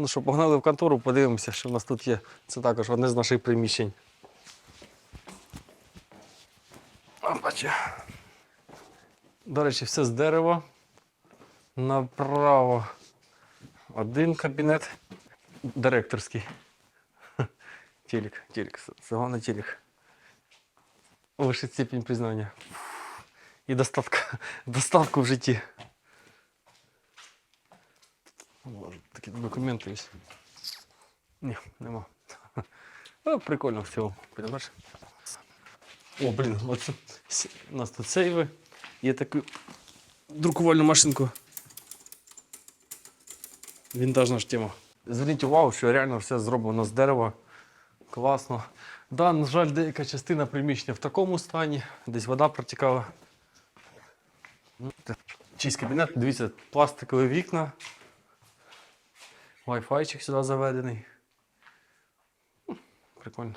Ну що, погнали в контору, подивимося, що в нас тут є. Це також одне з наших приміщень. Опача. До речі, все з дерева. Направо один кабінет директорський. Телек, телек, це головне телек. Вища степень признання. І достатка, достатку в житті. О, Такі документи є. Ні, нема. Ну, прикольно в цілому. Понимаєш? О, блін, оце. У нас тут сейви. Є таку друкувальну машинку. Вінтажна ж тема. Зверніть увагу, що реально все зроблено з дерева. Класно. Да, на жаль, деяка частина приміщення в такому стані, десь вода протікала. Ну, Чийсь кабінет, дивіться, пластикові вікна. Wi-Fi сюди заведений. Прикольно.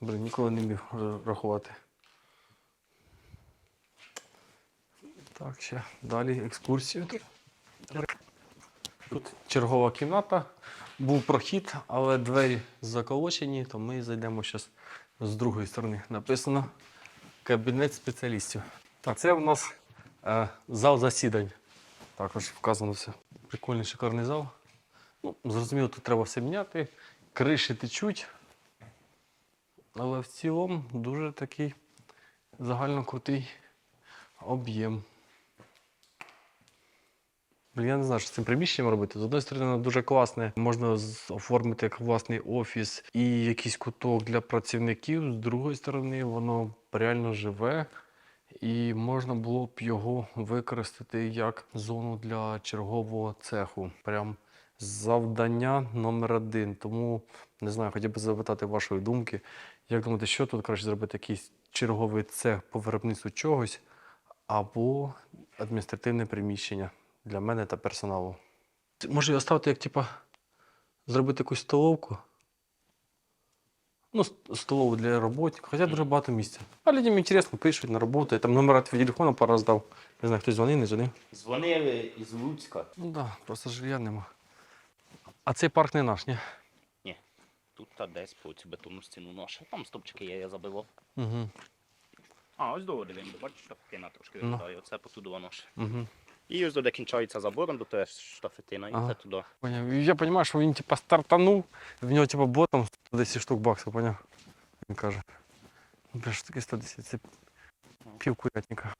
Блін, ніколи не міг рахувати. Так, ще далі екскурсію. Тут чергова кімната. Був прохід, але двері заколочені, то ми зайдемо зараз з другої сторони. Написано кабінет спеціалістів. Так, це у нас е, зал засідань. Також вказано все. Прикольний шикарний зал. Ну, зрозуміло, тут треба все міняти. Криші течуть. Але в цілому дуже такий загально крутий об'єм. Я не знаю, що з цим приміщенням робити. З одної сторони, воно дуже класне, можна оформити як власний офіс і якийсь куток для працівників. З другої сторони, воно реально живе, і можна було б його використати як зону для чергового цеху. Прям завдання номер один. Тому не знаю, хотів би запитати вашої думки. Як думаєте, що тут краще зробити? Якийсь черговий цех по виробництву чогось або адміністративне приміщення для мене та персоналу. Може його ставити як, типа, зробити якусь столовку? Ну, столову для роботників, хоча дуже багато місця. А людям інтересно, пишуть на роботу. Я там номера телефону пороздав. Не знаю, хтось дзвонив, не дзвонив. Дзвонили із Луцька. Ну так, да, просто жилья нема. А цей парк не наш, ні? Ні. Тут та десь по цю бетонну стіну наша. Там стопчики є, я забивав. Угу. А, ось доводи він, бачиш, штафетина трошки Ну. виглядає. Оце потудова наша. Угу. І ось де кінчається забором, до того штафетина, і Ага. це туди. Поняв. Я розумію, що він типа стартанув, в нього типа ботом 110 штук баксів, поняв? Він каже. Ну, бля, що таке 110? Це пів курятника.